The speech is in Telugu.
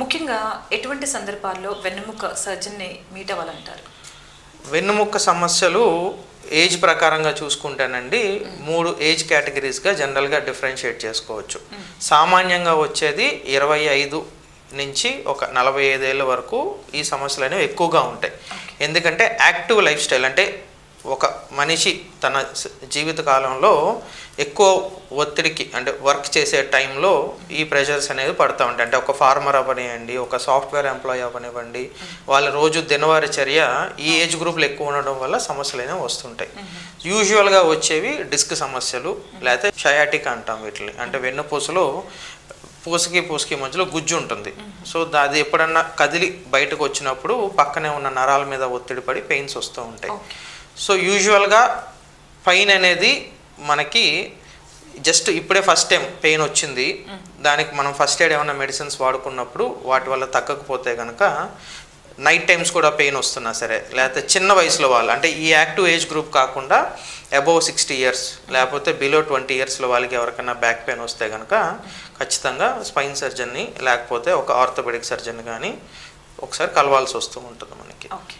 ముఖ్యంగా ఎటువంటి సందర్భాల్లో వెన్నెముక సర్జన్ని మీట్ అవ్వాలంటారు? వెన్నుముక్క సమస్యలు ఏజ్ ప్రకారంగా చూసుకుంటేనండి మూడు ఏజ్ కేటగిరీస్గా జనరల్గా డిఫరెన్షియేట్ చేసుకోవచ్చు. సామాన్యంగా వచ్చేది ఇరవై ఐదు నుంచి ఒక నలభై ఐదేళ్ళ వరకు ఈ సమస్యలు అనేవి ఎక్కువగా ఉంటాయి. ఎందుకంటే యాక్టివ్ లైఫ్ స్టైల్ అంటే ఒక మనిషి తన స- జీవిత కాలంలో ఎక్కువ ఒత్తిడికి అంటే వర్క్ చేసే టైంలో ఈ ప్రెషర్స్ అనేది పడుతూ ఉంటాయి. అంటే ఒక ఫార్మర్ అవ్వనివ్వండి ఒక సాఫ్ట్వేర్ ఎంప్లాయీ అవ్వనివ్వండి వాళ్ళ రోజు దినవారీ చర్య ఈ ఏజ్ గ్రూప్లో ఎక్కువ ఉండడం వల్ల సమస్యలు అనేవి వస్తుంటాయి. యూజువల్గా వచ్చేవి డిస్క్ సమస్యలు లేకపోతే షయాటిక్ అంటాం వీటిని. అంటే వెన్నుపూసలో పూసకి పూసకి మధ్యలో గుజ్జు ఉంటుంది. సో అది ఎప్పుడన్నా కదిలి బయటకు వచ్చినప్పుడు పక్కనే ఉన్న నరాల మీద ఒత్తిడి పడి పెయిన్స్ వస్తూ ఉంటాయి. సో యూజువల్గా పెయిన్ అనేది మనకి జస్ట్ ఇప్పుడే ఫస్ట్ టైం పెయిన్ వచ్చింది. దానికి మనం ఫస్ట్ ఎయిడ్ ఏమైనా మెడిసిన్స్ వాడుకున్నప్పుడు వాటి వల్ల తగ్గకపోతే కనుక నైట్ టైమ్స్ కూడా పెయిన్ వస్తున్నా సరే. లేకపోతే చిన్న వయసులో వాళ్ళు అంటే ఈ యాక్టివ్ ఏజ్ గ్రూప్ కాకుండా అబోవ్ సిక్స్టీ ఇయర్స్ లేకపోతే బిలో ట్వంటీ ఇయర్స్లో వాళ్ళకి ఎవరికైనా బ్యాక్ పెయిన్ వస్తే కనుక ఖచ్చితంగా స్పైన్ సర్జన్ని లేకపోతే ఒక ఆర్థోపెడిక్ సర్జన్ కానీ ఒకసారి కలవాల్సి వస్తూ ఉంటుంది మనకి. ఓకే.